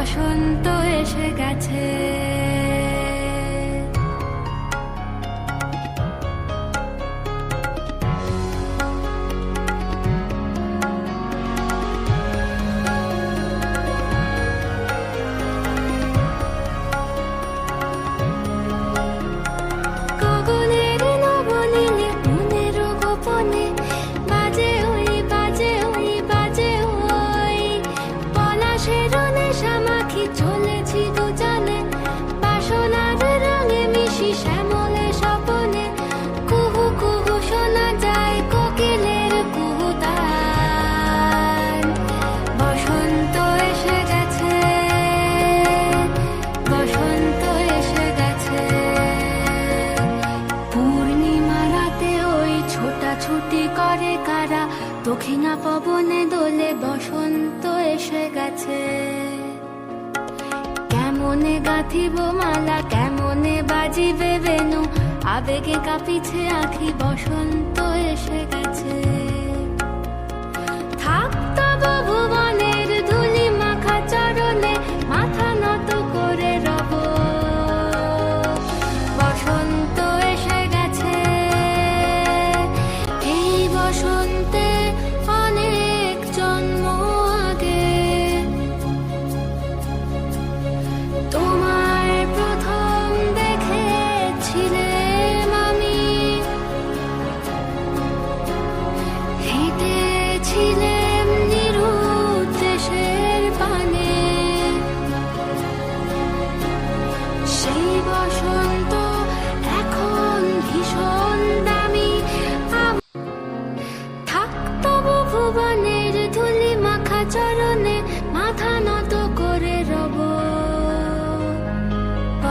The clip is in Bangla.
বসন্ত এসে গেছে। শ্যামলে স্বপনে, কুহু কোকিলের বসন্ত এসে গেছে, বসন্ত এসে গেছে। পূর্ণিমা ওই ছোটাছুটি করে কারা, দক্ষিণা পবনে দোলে বসন্ত এসে গেছে। কেমনে গাঁথিব মালা, কেমনে বাজিবে বেনু আবেগে কাঁপিছে আখি বসন্ত এসে।